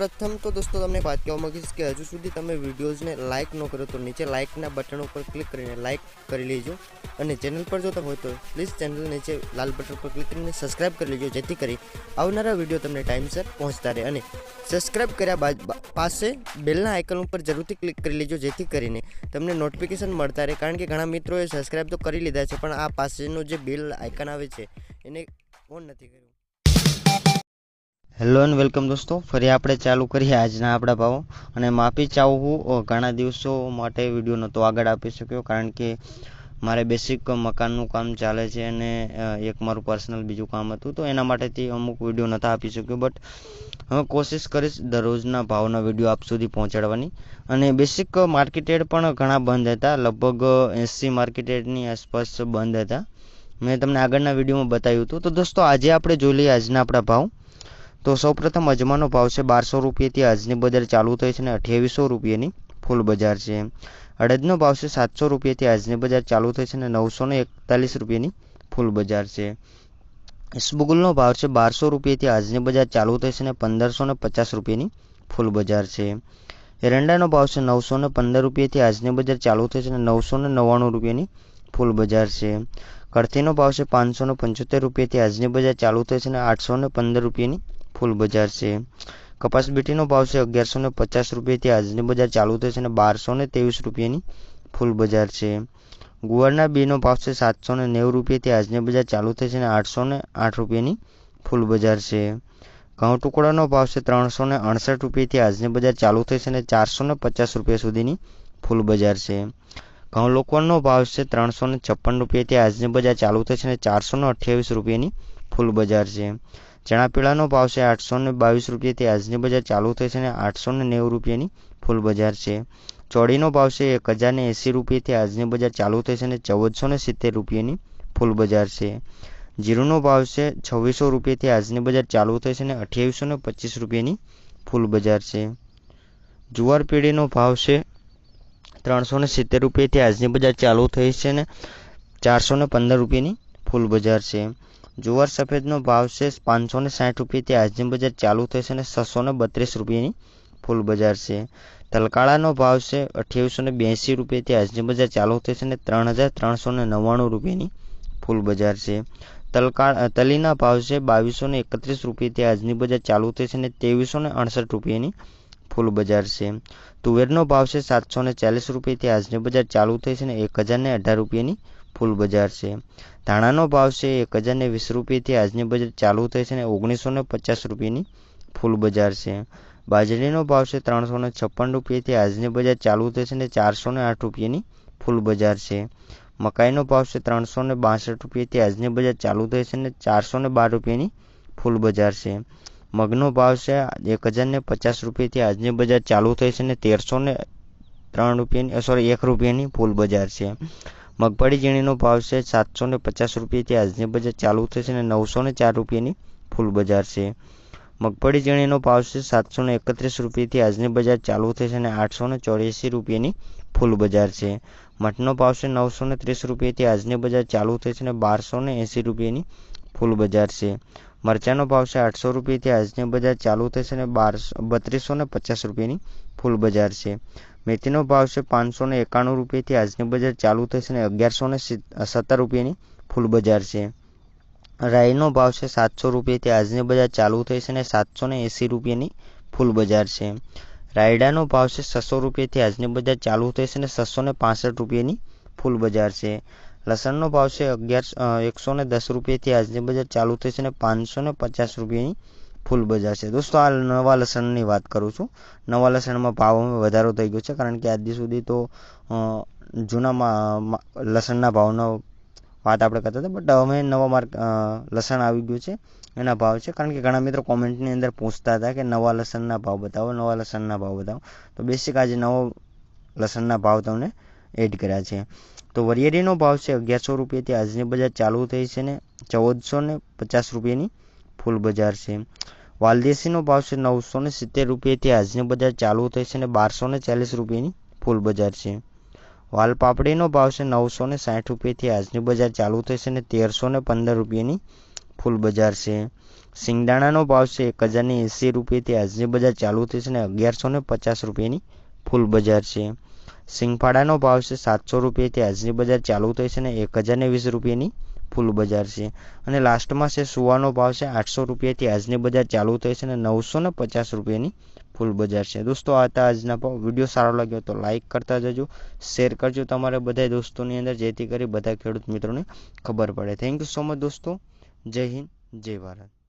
પ્રથમ તો દોસ્તો તમને વાત કહેવા માંગીશ કે હજુ સુધી તમે વિડીયોઝને લાઇક ન કરો તો નીચે લાઇકના બટન ઉપર ક્લિક કરીને લાઇક કરી લેજો. અને ચેનલ પર જો તમે હોય તો પ્લીઝ ચેનલ નીચે લાલ બટન પર ક્લિક કરીને સબસ્ક્રાઇબ કરી લેજો, જેથી કરી આવનારા વીડિયો તમને ટાઈમસર પહોંચતા રહે. અને સબસ્ક્રાઇબ કર્યા બાદ પાસે બેલના આઇકન ઉપર જરૂરથી ક્લિક કરી લેજો, જેથી કરીને તમને નોટિફિકેશન મળતા રહે. કારણ કે ઘણા મિત્રોએ સબસ્ક્રાઇબ તો કરી લીધા છે, પણ આ પાસેનું જે બેલ આઇકન આવે છે, એને ઓન નથી કર્યું. હેલો એન્ડ વેલકમ દોસ્તો. ફરી આપણે ચાલુ કરીએ આજના આપણા ભાવો. અને માફી ચાહું હું ઘણા દિવસો માટે વીડિયો નહોતો આગળ આપી શક્યો, કારણ કે મારે બેસિક મકાનનું કામ ચાલે છે અને એક મારું પર્સનલ બીજું કામ હતું. તો એના માટેથી અમુક વીડિયો નહોતા આપી શક્યો બટ હવે કોશિશ કરીશ દરરોજના ભાવના વીડિયો આપ સુધી પહોંચાડવાની. અને બેસિક માર્કેટેડ પણ ઘણા બંધ હતા. લગભગ એંસી માર્કેટેડની આસપાસ બંધ હતા. મેં તમને આગળના વિડીયોમાં બતાવ્યું હતું. તો દોસ્તો, આજે આપણે જોઈ લઈએ આજના આપણા ભાવ. તો સૌપ્રથમ અજમાનો ભાવ છે બારસો રૂપિયાથી આજની બજાર ચાલુ થઈ છે અને અઠ્યાવીસો રૂપિયાની ફૂલ બજાર છે. અડદનો ભાવ છે સાતસો રૂપિયાથી આજની બજાર ચાલુ થઈ છે અને નવસો ને એકતાલીસ રૂપિયાની ફૂલ બજાર છે. ઇસબગુલનો ભાવ છે બારસો રૂપિયાથી આજની બજાર ચાલુ થઈ છે અને પંદરસો ને પચાસ રૂપિયાની ફૂલ બજાર છે. એરંડાનો ભાવ છે નવસો ને પંદર રૂપિયાથી આજની બજાર ચાલુ થઈ છે અને નવસો ને નવ્વાણું રૂપિયાની ફૂલ બજાર છે. કળથીનો ભાવ છે પાંચસો ને પંચોતેર રૂપિયાથી આજની બજાર ચાલુ થઈ છે અને આઠસો ને પંદર રૂપિયાની ફૂલ બજાર છે. કપાસ બીટીનો ભાવ છે અગિયારસો ને પચાસ રૂપિયાથી આજની બજાર ચાલુ થઈ છે અને બારસો ને ત્રેવીસ રૂપિયાની ફૂલ બજાર છે. ગુવારના બીનો ભાવ છે સાતસો ને નેવું રૂપિયાથી આજની બજાર ચાલુ થઈ છે અને આઠસો ને આઠ રૂપિયાની ફૂલ બજાર છે. ઘઉં ટુકડાનો ભાવ છે ત્રણસો ને અડસઠ રૂપિયાથી આજની બજાર ચાલુ થઈ છે અને ચારસો ને પચાસ રૂપિયા સુધીની ફૂલ બજાર છે. ઘઉં લોકવનનો ભાવ છે ત્રણસો ને છપ્પન રૂપિયાથી આજની બજાર ચાલુ થઈ છે અને ચારસો ને અઠ્યાવીસ રૂપિયાની ફૂલ બજાર છે. ચણા પીળાનો ભાવ છે આઠસો ને બાવીસ રૂપિયાથી આજની બજાર ચાલુ થઈ છે અને આઠસો ને નેવું રૂપિયાની ફૂલ બજાર છે. ચોડીનો ભાવ છે એક હજાર ને એંસી રૂપિયાથી આજની બજાર ચાલુ થઈ છે અને ચૌદસો ને સિત્તેર રૂપિયાની ફૂલ બજાર છે. જીરુનો ભાવ છે છવ્વીસો રૂપિયાથી આજની બજાર ચાલુ થઈ છે અને અઠ્યાવીસો ને પચીસ રૂપિયાની ફૂલ બજાર છે. જુવાર પેઢીનો ભાવ છે ત્રણસો ને સિત્તેર રૂપિયાથી આજની બજાર ચાલુ થઈ છે અને ચારસો ને પંદર રૂપિયાની ફૂલ બજાર છે. જુવાર સફેદનો ભાવ છે પાંચસો ને સાઠ રૂપિયાથી આજની બજાર ચાલુ થશે અને છસો ને બત્રીસ રૂપિયાની ફૂલ બજાર છે. તલકાળાનો ભાવ છે અઠ્યાવીસો ને બ્યાસી રૂપિયાથી આજની બજાર ચાલુ થશે અને ત્રણ હજાર ત્રણસો ને નવ્વાણું રૂપિયાની ફૂલ બજાર છે. તલકાળ તલીના ભાવ છે બાવીસો ને એકત્રીસ રૂપિયાથી આજની બજાર ચાલુ થશે અને ત્રેવીસો ને અડસઠ રૂપિયાની ફૂલ બજાર છે. તુવેરનો ભાવ છે સાતસો ને ચાલીસ રૂપિયાથી આજની બજાર ચાલુ થઈ છે અને એક હજાર ને અઢાર રૂપિયાની ફૂલ બજાર છે. ધાણાનો ભાવ છે એક હજારને વીસ રૂપિયાથી આજની બજાર ચાલુ થઈ છે અને ઓગણીસો ને પચાસ રૂપિયાની ફૂલ બજાર છે. બાજરીનો ભાવ છે ત્રણસો ને છપ્પન રૂપિયાથી આજની બજાર ચાલુ થઈ છે અને ચારસો આઠ રૂપિયાની ફૂલ બજાર છે. મકાઈનો ભાવ છે ત્રણસો ને બાસઠ રૂપિયાથી આજની બજાર ચાલુ થઈ છે અને ચારસો બાર રૂપિયાની ફૂલ બજાર છે. મગનો ભાવ છે એક હજાર ને પચાસ રૂપિયાથી આજની બજાર ચાલુ થઈ છે અને તેરસો ત્રણ રૂપિયાની સોરી એક રૂપિયાની ફૂલ બજાર છે. મગફળી ઝીણીનો ભાવ છે સાતસો ને પચાસ રૂપિયાથી આજની બજાર ચાલુ થશે અને નવસો ને ચાર રૂપિયાની ફૂલ બજાર છે. મગફળી ઝીણીનો ભાવ છે સાતસો ને એકત્રીસ રૂપિયાથી આજની બજાર ચાલુ થશે અને આઠસો ને ચોર્યાસી રૂપિયાની ફૂલ બજાર છે. મઠનો ભાવ છે નવસો ને ત્રીસ રૂપિયાથી આજની બજાર ચાલુ થશે અને બારસો ને એંસી રૂપિયાની ફૂલ બજાર છે. મરચાંનો ભાવ છે આઠસો રૂપિયાથી આજની બજાર ચાલુ થશે અને બારસો, બત્રીસો ને પચાસ રૂપિયાની ફૂલ બજાર છે. મેથીનો ભાવ છે પાંચસો ને એકાણું રૂપિયાથી આજની બજાર ચાલુ થશે અને અગિયારસો ને સત્તર રૂપિયાની ફૂલ બજાર છે. રાઈનો ભાવ છે સાતસો રૂપિયાથી આજની બજાર ચાલુ થઈ છે અને સાતસો ને એંસી રૂપિયાની ફૂલ બજાર છે. રાયડાનો ભાવ છે છસો રૂપિયાથી આજની બજાર ચાલુ થઈ છે અને છસો ને પાસઠ રૂપિયાની ફૂલ બજાર છે. લસણનો ભાવ છે અગિયાર એકસો ને દસ રૂપિયાથી આજની બજાર ચાલુ થઈ છે અને પાંચસો ને પચાસ રૂપિયાની ફૂલ બજાર છે. દોસ્તો, આ નવા લસણની વાત કરું છું. નવા લસણમાં ભાવોમાં વધારો થઈ ગયો છે, કારણ કે આજ સુધી તો જૂનામાં લસણના ભાવનો વાત આપણે કરતા હતા, બટ હવે નવા માર્ક લસણ આવી ગયું છે, એના ભાવ છે. કારણ કે ઘણા મિત્રો કોમેન્ટની અંદર પૂછતા હતા કે નવા લસણના ભાવ બતાવો, નવા લસણના ભાવ બતાવો. તો બેસિક આજે નવો લસણના ભાવ તમને એડ કર્યા છે. તો વરિયાળીનો ભાવ છે અગિયારસો રૂપિયાથી આજની બજાર ચાલુ થઈ છે ને, ચૌદસો ને પચાસ રૂપિયાની ફૂલ બજાર છે. વાલદેશીનો ભાવ છે નવસો ને સિત્તેર રૂપિયાથી આજની બજાર ચાલુ થઈ છે અને બારસો ને ચાલીસ રૂપિયાની ફૂલ બજાર છે. વાલ પાપડીનો ભાવ છે નવસો ને સાઠ રૂપિયાથી આજની બજાર ચાલુ થઈ છે અને તેરસો ને પંદર રૂપિયાની ફૂલ બજાર છે. સિંગદાણાનો ભાવ છે એક હજારની એંસી રૂપિયાથી આજની બજાર ચાલુ થઈ છે અને અગિયારસો ને પચાસ રૂપિયાની ફૂલ બજાર છે. સિંગફાડાનો ભાવ છે સાતસો રૂપિયાથી આજની બજાર ચાલુ થઈ છે અને એક હજારને વીસ રૂપિયાની ફૂલ બજાર છે. અને લાસ્ટમાં છે સુવાનો ભાવ છે આઠસો રૂપિયાથી આજની બજાર ચાલુ થઈ છે અને નવસો ને પચાસ રૂપિયાની ફૂલ બજાર છે. દોસ્તો, આ હતા આજના ભાવ. વીડિયો સારો લાગ્યો તો લાઇક કરતા જજો. શેર કરજો તમારા બધા દોસ્તોની અંદર, જેથી કરી બધા ખેડૂત મિત્રોને ખબર પડે. થેન્ક યુ સો મચ દોસ્તો. જય હિન્દ, જય ભારત.